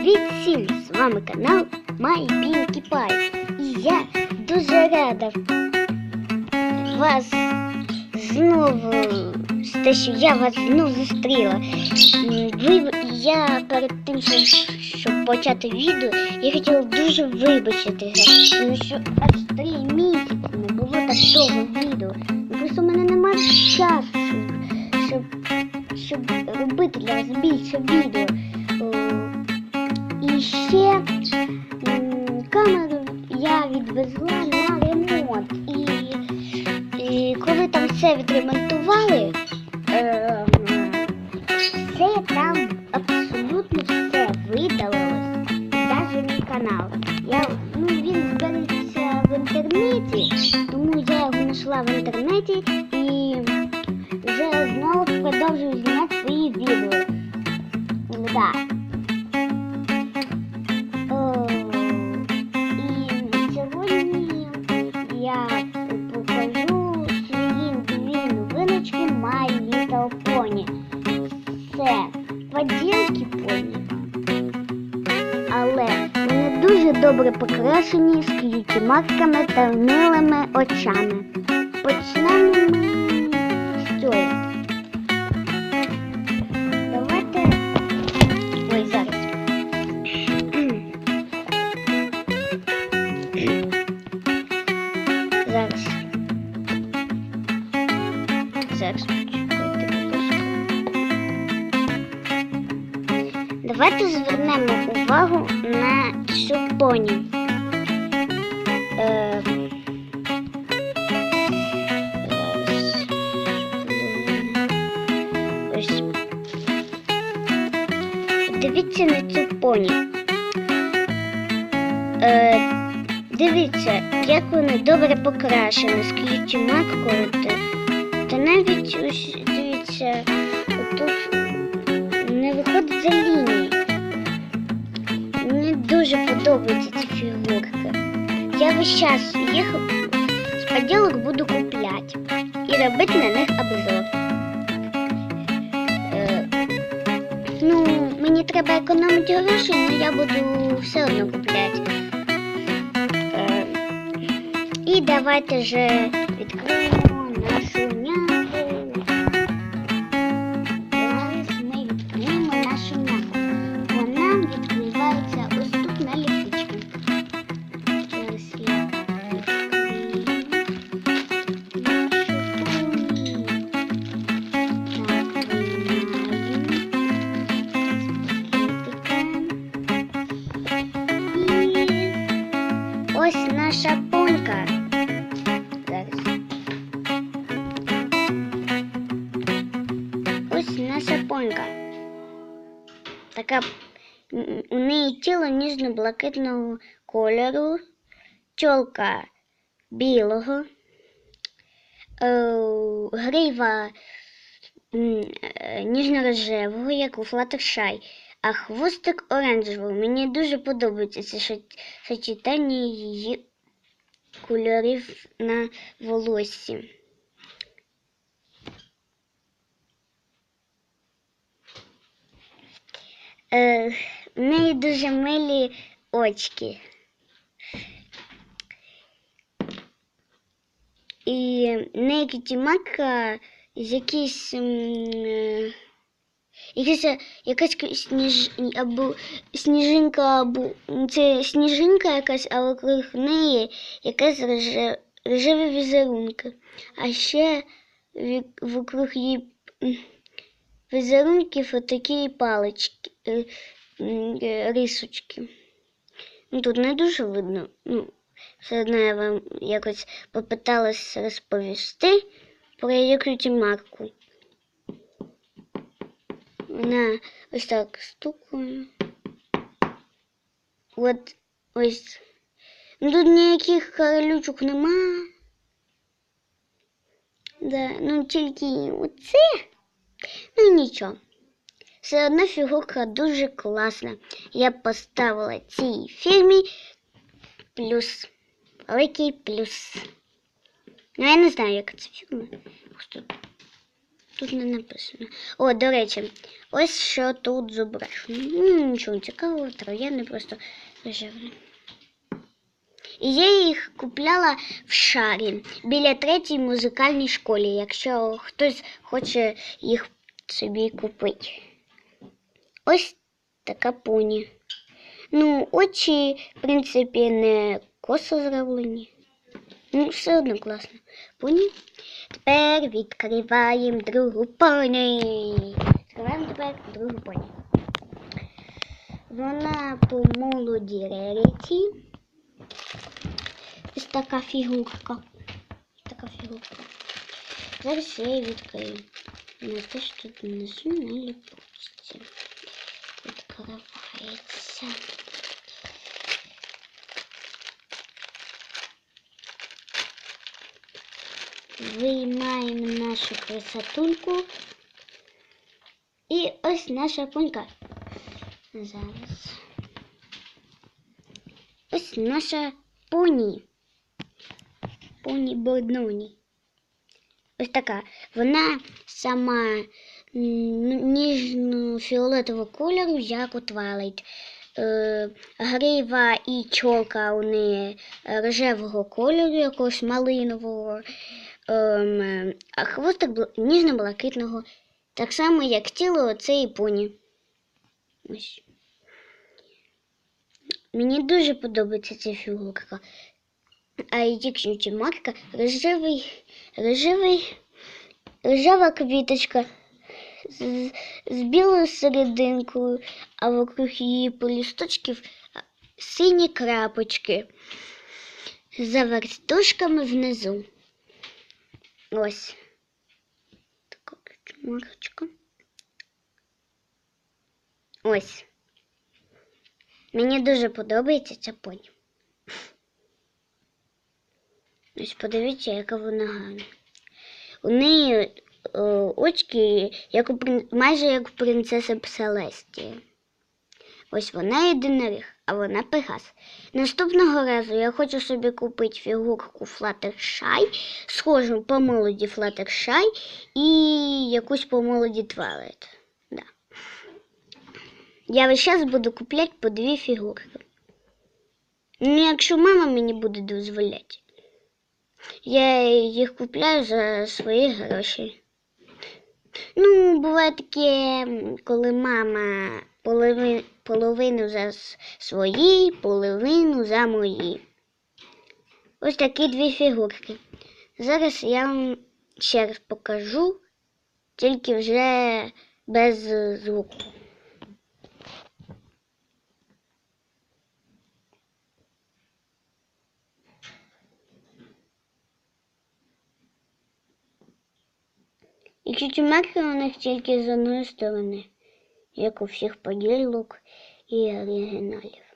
Привіт всім! З вами канал My Pinkie Pie. І я дуже рада вас знову те, що я вас знову зустріла. Ви, я перед тим, щоб почати відео, я хотіла дуже вибачитися, тому що аж три місяці не було так довго відео. Просто в мене немає часу, щоб, щоб робити для вас більше відео. К'юті марками та милими очами. Почнемо ми з цього. Давайте. Ой, зараз. Зараз. Зараз. Давайте звернемо увагу на цю поні. Е. Дивіться на цю поні. Е, дивіться, як вони добре покрашені з к'юті маркою. Та, та навіть ось дивіться, тут не виходить за лінії. Мені дуже подобаються ці фігурки. Я весь час їх з поділок буду купляти і робити на них обзор. Е, ну, мені треба економити гроші, але я буду все одно купляти. Е, і давайте же ніжно-блакитного кольору, чолка білого, е, грива е, ніжно-рожевого, як у Флаттершай, а хвостик оранжевий. Мені дуже подобається це сочетання її кольорів на волоссі. Е, в неї дуже милі очки. І в неї кітімака е, Якась, якась кі- сніж, або сніжинка, або це сніжинка якась, а вокруг неї якась роже, рожеві візерунки. А ще вокруг її візерунків отакі палички, е, рисочки. Ну, тут не дуже видно. Ну, все одно я вам якось попиталась розповісти про її к'юті-марку. Вона ось так стукає. От ось. Ну, тут ніяких королючок нема. Да, ну тільки оце. Ну нічого. Все одно фігурка дуже класна. Я поставила цій фірмі плюс. Великий плюс. Ну, я не знаю, яка це фірма. Просто Тут не написано. О, до речі, ось що тут зображено. М, Нічого цікавого, троянди просто рожеві. І я їх купляла в шарі біля третій музикальній школі, якщо хтось хоче їх собі купити. Ось така поні. Ну, очі, в принципі, не косо зроблені. Ну, все одно класно. Поні. Тепер відкриваємо другу поні. Відкриваємо тепер другу поні. Вона по молоді реріті. Ось така фігурка. Така фігурка. Зараз я її відкрию. На те, що тут внизу на ліпучці. Відкривається. Виймаємо нашу красотульку. І ось наша понька. Зараз. Ось наша поні. Поні Бордоні. Ось така. Вона сама ніжно-фіолетового кольору, як у Твайлайт. Е, грива і чолка у неї рожевого кольору, якогось малинового, ем, а хвостик ніжно-блакитного. Так само, як тіло цієї поні. Мені дуже подобається ця фігурка. А її марка рожева квіточка з, з білою серединкою, а вокруг її полісточків сині крапочки за верстушками внизу. Ось. Така марочка. Ось. Мені дуже подобається ця поні. Ось подивіться, яка вона гарна. У неї очки, як у, майже як у принцеси Селестії. Ось вона єдиноріг, а вона Пегас. Наступного разу я хочу собі купити фігурку Fluttershy, схожу по молоді Fluttershy і якусь по молоді Twilight. Да. Я весь час буду купляти по дві фігурки. Ну, якщо мама мені буде дозволяти. Я їх купляю за свої гроші. Ну, буває таке, коли мама половину, половину за свої, половину за мої. Ось такі дві фігурки. Зараз я вам ще раз покажу, тільки вже без звуку. І чучумаки у них тільки з одної сторони, як у всіх поділок і оригіналів.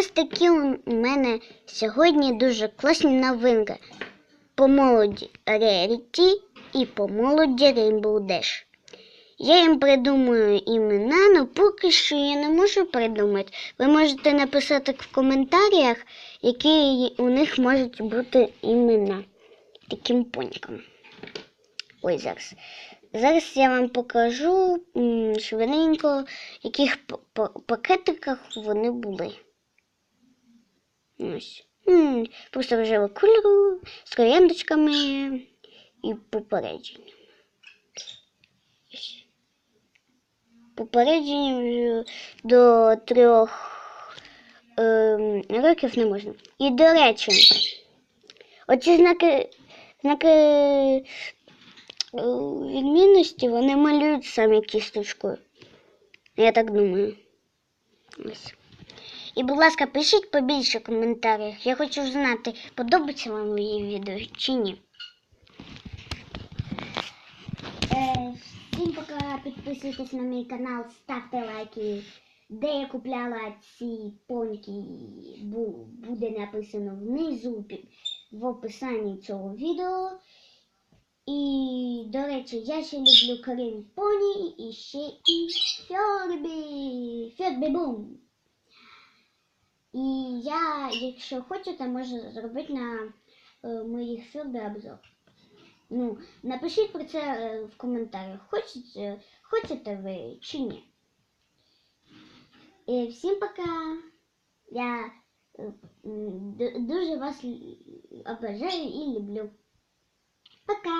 Ось такі у мене сьогодні дуже класні новинки. По молоді Rarity і по молоді Rainbow Dash. Я їм придумаю імена, але поки що я не можу придумати. Ви можете написати в коментарях, які у них можуть бути імена таким понькам. Ой, зараз. Зараз я вам покажу швиденько, в яких пакетиках вони були. Ось. Просто рожевого кольору з трояндочками і попередження. Ось. Попередження вже до трьох ем, років не можна. І до речі, оці знаки, знаки е, відмінності вони малюють самі кісточкою. Я так думаю. Ось. І, будь ласка, пишіть побільше в коментарях. Я хочу знати, подобається вам мої відео чи ні. Е, всім пока, підписуйтесь на мій канал, ставте лайки де я купляла ці поньки, буде написано внизу в описанні цього відео. І, до речі, я ще люблю Крим Поні і ще і Фьорбі. Фьорбі Бум. І я, якщо хочете, можу зробити на е, моїх Фьорбі обзор. Ну, напишіть про це е, в коментарях, хочете, хочете ви чи ні. І всім пока. Я е, м, ду- дуже вас л- обожаю і люблю. Пока!